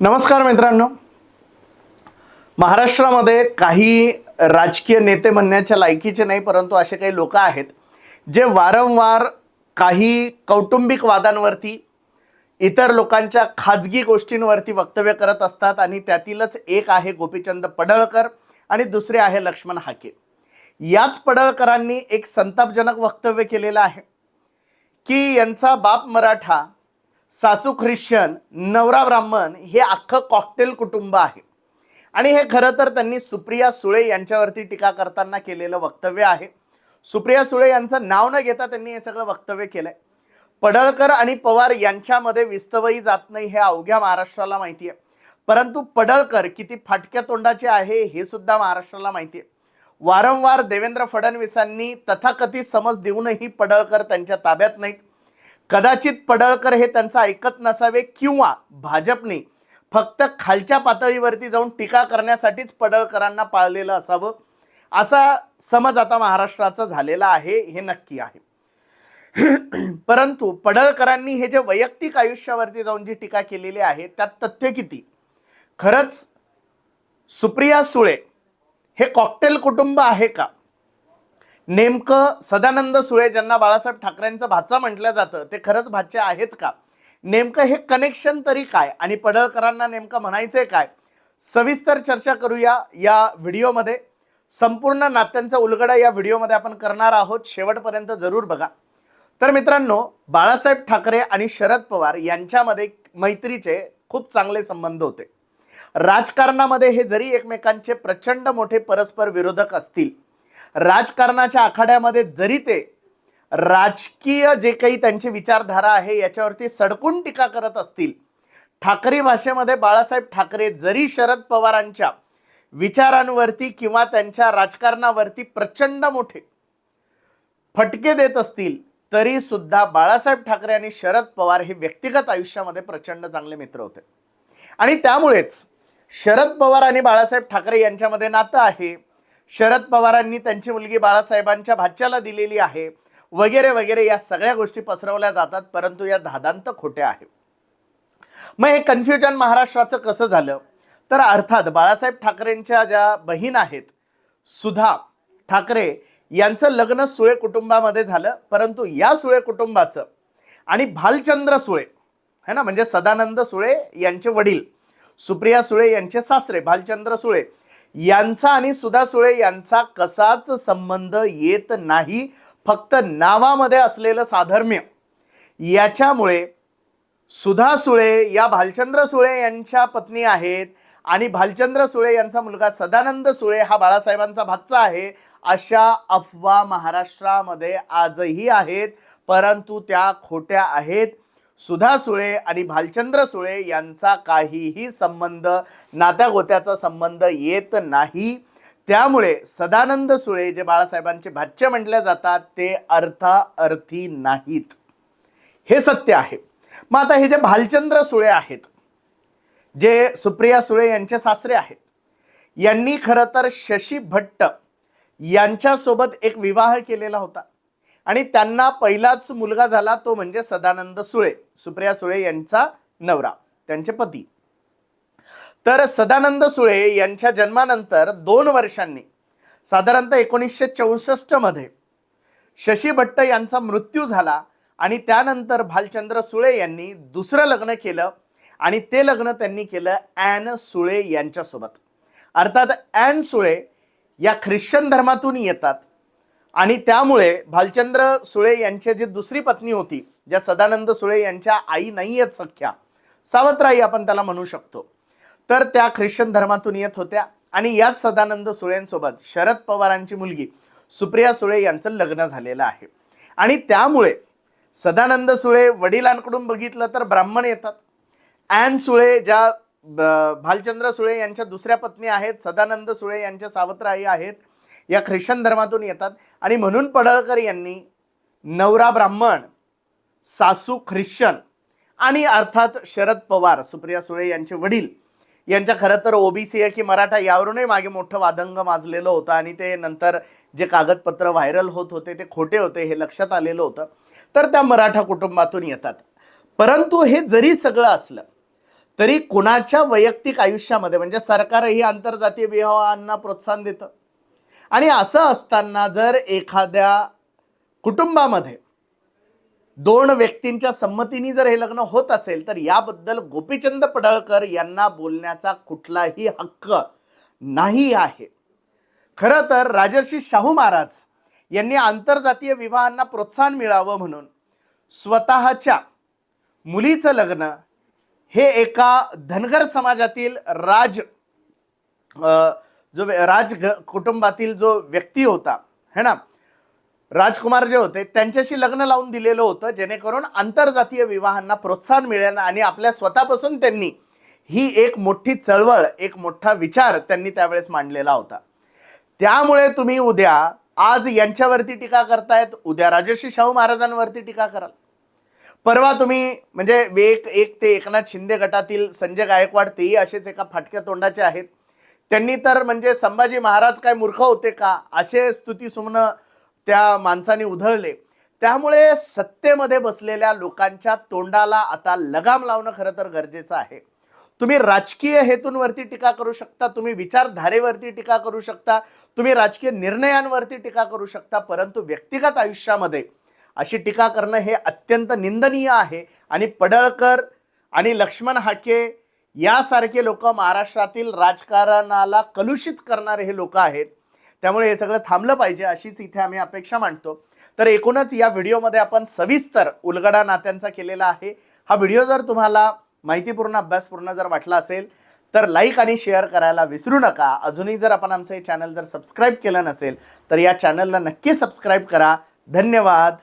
नमस्कार मित्रांनो. महाराष्ट्रामध्ये काही राजकीय नेते म्हणण्याच्या लायकीचे नाही परंतु असे काही लोक आहेत जे वारंवार काही कौटुंबिक वादांवरती इतर लोकांच्या खाजगी गोष्टींवरती वक्तव्य करत असतात आणि त्यातीलच एक आहे गोपीचंद पडळकर आणि दुसरे आहे लक्ष्मण हाके. याच पडळकरांनी एक संतापजनक वक्तव्य केलेलं आहे की यांचा बाप मराठा सासू ख्रिश्चन नवरा ब्राह्मण हे अख्खं कॉकटेल कुटुंब आहे. आणि हे खरं तर त्यांनी सुप्रिया सुळे यांच्यावरती टीका करताना केलेलं वक्तव्य आहे. सुप्रिया सुळे यांचं नाव न घेता त्यांनी हे सगळं वक्तव्य केलंय. पडळकर आणि पवार यांच्यामध्ये विस्तवही जात नाही हे अवघ्या महाराष्ट्राला माहिती आहे परंतु पडळकर किती फाटक्या तोंडाचे आहे हे सुद्धा महाराष्ट्राला माहिती आहे वारंवार देवेंद्र फडणवीसांनी तथाकथित समज देऊनही पडळकर त्यांच्या ताब्यात नाहीत. कदाचित पडळकर हे त्यांचं ऐकत नसावे किंवा भाजपने फक्त खालच्या पातळीवरती जाऊन टीका करण्यासाठीच पडळकरांना पाळलेलं असावं असा समज आता महाराष्ट्राचा झालेला आहे हे नक्की आहे. परंतु पडळकरांनी हे जे वैयक्तिक आयुष्यावरती जाऊन जी टीका केलेली आहे त्यात तथ्य किती? खरंच सुप्रिया सुळे हे कॉकटेल कुटुंब आहे का? नेमकं सदानंद सुळे ज्यांना बाळासाहेब ठाकरेंचं भाचा म्हटलं जातं ते खरंच भाचे आहेत का? नेमकं हे कनेक्शन तरी काय? आणि पडळकरांना नेमकं म्हणायचंय काय? सविस्तर चर्चा करूया या व्हिडिओमध्ये. संपूर्ण नात्यांचा उलगडा या व्हिडिओमध्ये आपण करणार आहोत. शेवटपर्यंत जरूर बघा. तर मित्रांनो बाळासाहेब ठाकरे आणि शरद पवार यांच्यामध्ये मैत्रीचे खूप चांगले संबंध होते. राजकारणामध्ये हे जरी एकमेकांचे प्रचंड मोठे परस्पर विरोधक असतील राजकारणाच्या आखाड्यामध्ये जरी ते राजकीय जे काही त्यांची विचारधारा आहे याच्यावरती सडकून टीका करत असतील ठाकरे भाषेमध्ये बाळासाहेब ठाकरे जरी शरद पवारांच्या विचारांवरती किंवा त्यांच्या राजकारणावरती प्रचंड मोठे फटके देत असतील तरी सुद्धा बाळासाहेब ठाकरे आणि शरद पवार हे व्यक्तिगत आयुष्यामध्ये प्रचंड चांगले मित्र होते. आणि त्यामुळेच शरद पवार आणि बाळासाहेब ठाकरे यांच्यामध्ये नातं आहे. शरद पवारांनी त्यांची मुलगी बाळासाहेबांच्या भाच्याला दिलेली आहे. वगैरे वगैरे या सगळ्या गोष्टी पसरवल्या जातात परंतु या धादांत खोट्या आहे मग हे कन्फ्युजन महाराष्ट्राचं कसं झालं? तर अर्थात बाळासाहेब ठाकरेंच्या ज्या बहीण आहेत सुधा ठाकरे यांचं लग्न सुळे कुटुंबामध्ये झालं परंतु या सुळे कुटुंबाचं आणि भालचंद्र सुळे है ना म्हणजे सदानंद सुळे यांचे वडील सुप्रिया सुळे यांचे सासरे भालचंद्र सुळे यांचा आणि सुधा सुळे यांचा कसाच संबंध येत नाही फक्त नावामध्ये असलेलं साधर्म्य. याच्यामुळे सुधा सुळे या भालचंद्र सुळे यांच्या पत्नी आहेत आणि भालचंद्र सुळे यांचा मुलगा सदानंद सुळे हा बाळासाहेबांचा भाचा आहे अशा अफवा महाराष्ट्रामध्ये आजही आहेत परंतु त्या खोट्या आहेत. सुधा सुळे आणि भालचंद्र सुळे यांचा काहीही संबंध नात्या गोत्याचा संबंध येत नाही. त्यामुळे सदानंद सुळे जे बाळासाहेबांचे भाच्य म्हटले जातात ते अर्था अर्थी नाहीत. हे सत्य आहे. मग आता हे जे भालचंद्र सुळे आहेत जे सुप्रिया सुळे यांचे सासरे आहेत यांनी खरं तर शशी भट्ट यांच्यासोबत एक विवाह केलेला होता. आणि त्यांना पहिलाच मुलगा झाला तो म्हणजे सदानंद सुळे सुप्रिया सुळे यांचा नवरा त्यांचे पती. तर सदानंद सुळे यांच्या जन्मानंतर दोन वर्षांनी साधारणतः एकोणीसशे चौसष्टमध्ये शशी भट्ट यांचा मृत्यू झाला आणि त्यानंतर भालचंद्र सुळे यांनी दुसरं लग्न केलं आणि ते लग्न त्यांनी केलं ॲन सुळे यांच्यासोबत. अर्थात ॲन सुळे या ख्रिश्चन धर्मातून येतात. आणि त्यामुळे भालचंद्र सुळे यांची जी दुसरी पत्नी होती ज्या सदानंद सुळे यांच्या आई नाही आहेत सख्या सावत्राई आपण त्याला म्हणू शकतो. तर त्या ख्रिश्चन धर्मातून येत होत्या आणि याच सदानंद सुळेंसोबत शरद पवारांची मुलगी सुप्रिया सुळे यांचं लग्न झालेलं आहे. आणि त्यामुळे सदानंद सुळे वडिलांकडून बघितलं तर ब्राह्मण येतात. ॲन सुळे ज्या ब- भालचंद्र सुळे यांच्या दुसऱ्या पत्नी आहेत सदानंद सुळे यांच्या सावत्र आई आहेत या ख्रिश्चन धर्मातून येतात. आणि म्हणून पडळकर यांनी नवरा ब्राह्मण सासू ख्रिश्चन आणि अर्थात शरद पवार सुप्रिया सुळे यांचे वडील यांच्या खरं तर ओबीसी आहे की मराठा यावरूनही मागे मोठं वादंग माजलेलं होतं आणि ते नंतर जे कागदपत्र व्हायरल होत होते ते खोटे होते हे लक्षात आलेलं होतं. तर त्या मराठा कुटुंबातून येतात. परंतु हे जरी सगळं असलं तरी कुणाच्या वैयक्तिक आयुष्यामध्ये म्हणजे सरकारही आंतरजातीय विवाहांना प्रोत्साहन देतं? आणि असं असताना जर एखाद्या कुटुंबामध्ये दोन व्यक्तींच्या संमतीने जर हे लग्न होत असेल तर याबद्दल गोपीचंद पडळकर यांना बोलण्याचा कुठलाही हक्क नाही आहे. खरं तर राजर्षी शाहू महाराज यांनी आंतरजातीय विवाहांना प्रोत्साहन मिळावं म्हणून स्वतःच्या मुलीचं लग्न हे एका धनगर समाजातील राज जो व्य- राज कुटुंबातील जो व्यक्ती होता है ना? राजकुमार जे होते त्यांच्याशी लग्न लावून दिलेलं होतं जेणेकरून आंतरजातीय विवाहांना प्रोत्साहन मिळेल आणि आपल्या स्वतःपासून त्यांनी ही एक मोठी चळवळ एक मोठा विचार त्यांनी त्यावेळेस मांडलेला होता. त्यामुळे तुम्ही उद्या आज यांच्यावरती टीका करतायत उद्या राजर्षी शाहू महाराजांवरती टीका कराल. परवा तुम्ही म्हणजे एक एक ते एकनाथ शिंदे गटातील संजय गायकवाड तेही असेच एका फाटक्या तोंडाचे आहेत. त्यांनी तर म्हणजे संभाजी महाराज काय मूर्ख होते का? असे स्तुतीसुमण त्या माणसाने उधळले. त्यामुळे सत्तेमध्ये बसलेल्या लोकांच्या तोंडाला आता लगाम लावणं खरं तर गरजेचं आहे. तुम्ही राजकीय हेतूंवरती टीका करू शकता तुम्ही विचारधारेवरती टीका करू शकता तुम्ही राजकीय निर्णयांवरती टीका करू शकता परंतु व्यक्तिगत आयुष्यामध्ये अशी टीका करणं हे अत्यंत निंदनीय आहे. आणि पडळकर आणि लक्ष्मण हाके यासारखे लोक महाराष्ट्रातील राजकारणाला कलुषित करणारे हे लोक आहेत. त्यामुळे हे सगळं थांबलं पाहिजे अशीच इथे आम्ही अपेक्षा मांडतो. तर एकूणच या व्हिडिओमध्ये आपण सविस्तर उलगडा नात्यांचा केलेला आहे. हा व्हिडिओ जर तुम्हाला माहितीपूर्ण अभ्यासपूर्ण जर वाटला असेल तर लाईक आणि शेअर करायला विसरू नका. अजूनही जर आपण आमचं हे चॅनल जर सबस्क्राईब केलं नसेल तर या चॅनलला नक्की सबस्क्राईब करा. धन्यवाद.